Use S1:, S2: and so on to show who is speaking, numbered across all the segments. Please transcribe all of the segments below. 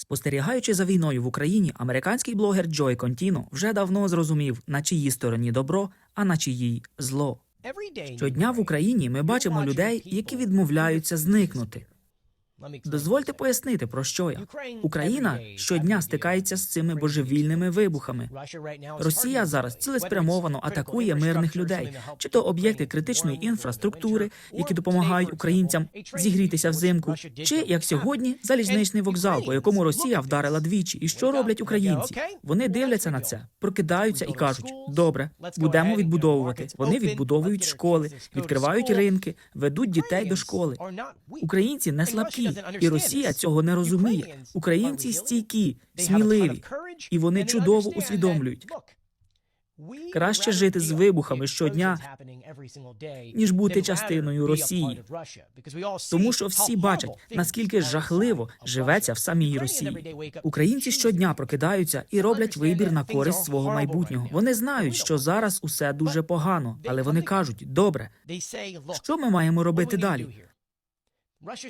S1: Спостерігаючи за війною в Україні, американський блогер Джой Контіно вже давно зрозумів, на чиїй стороні добро, а на чиїй зло. Щодня в Україні ми бачимо людей, які відмовляються зникнути. Дозвольте пояснити, про що я. Україна щодня стикається з цими божевільними вибухами. Росія зараз цілеспрямовано атакує мирних людей, чи то об'єкти критичної інфраструктури, які допомагають українцям зігрітися взимку, чи як сьогодні залізничний вокзал, по якому Росія вдарила двічі. І що роблять українці? Вони дивляться на це, прокидаються і кажуть: добре, будемо відбудовувати. Вони відбудовують школи, відкривають ринки, ведуть дітей до школи. Українці не слабкі, і Росія цього не розуміє. Українці стійкі, сміливі, і вони чудово усвідомлюють. Краще жити з вибухами щодня, ніж бути частиною Росії. Тому що всі бачать, наскільки жахливо живеться в самій Росії. Українці щодня прокидаються і роблять вибір на користь свого майбутнього. Вони знають, що зараз усе дуже погано, але вони кажуть: добре, що ми маємо робити далі?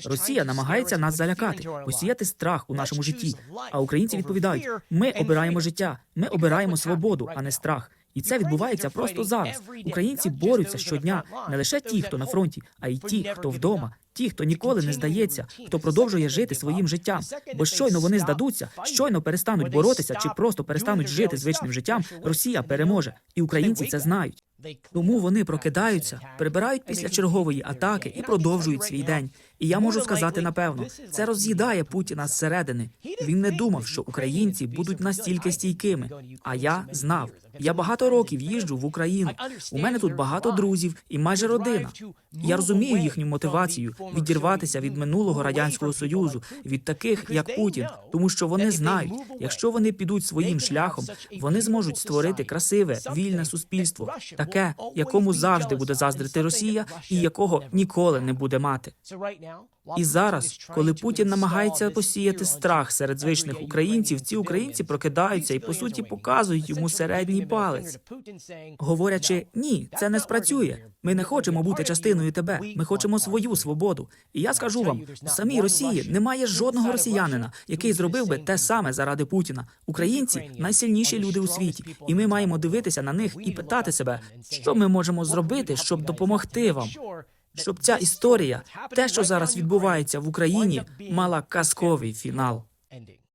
S1: Росія намагається нас залякати, посіяти страх у нашому житті. А українці відповідають: ми обираємо життя, ми обираємо свободу, а не страх. І це відбувається просто зараз. Українці борються щодня не лише ті, хто на фронті, а й ті, хто вдома, ті, хто ніколи не здається, хто продовжує жити своїм життям. Бо щойно вони здадуться, щойно перестануть боротися чи просто перестануть жити звичним життям. Росія переможе, і українці це знають. Тому вони прокидаються, прибирають після чергової атаки і продовжують свій день. І я можу сказати напевно, це роз'їдає Путіна зсередини. Він не думав, що українці будуть настільки стійкими. А я знав. Я багато років їжджу в Україну. У мене тут багато друзів і майже родина. Я розумію їхню мотивацію відірватися від минулого радянського союзу, від таких як Путін, тому що вони знають, якщо вони підуть своїм шляхом, вони зможуть створити красиве, вільне суспільство, таке, якому завжди буде заздрити Росія, і якого ніколи не буде мати. І зараз, коли Путін намагається посіяти страх серед звичних українців, ці українці прокидаються і по суті показують йому середній палець, говорячи: ні, це не спрацює. Ми не хочемо бути частиною тебе. Ми хочемо свою свободу. І я скажу вам, у самій Росії немає жодного росіянина, який зробив би те саме заради Путіна. Українці найсильніші люди у світі, і ми маємо дивитися на них і питати себе, що ми можемо зробити, щоб допомогти вам. Щоб ця історія, те, що зараз відбувається в Україні, мала казковий фінал.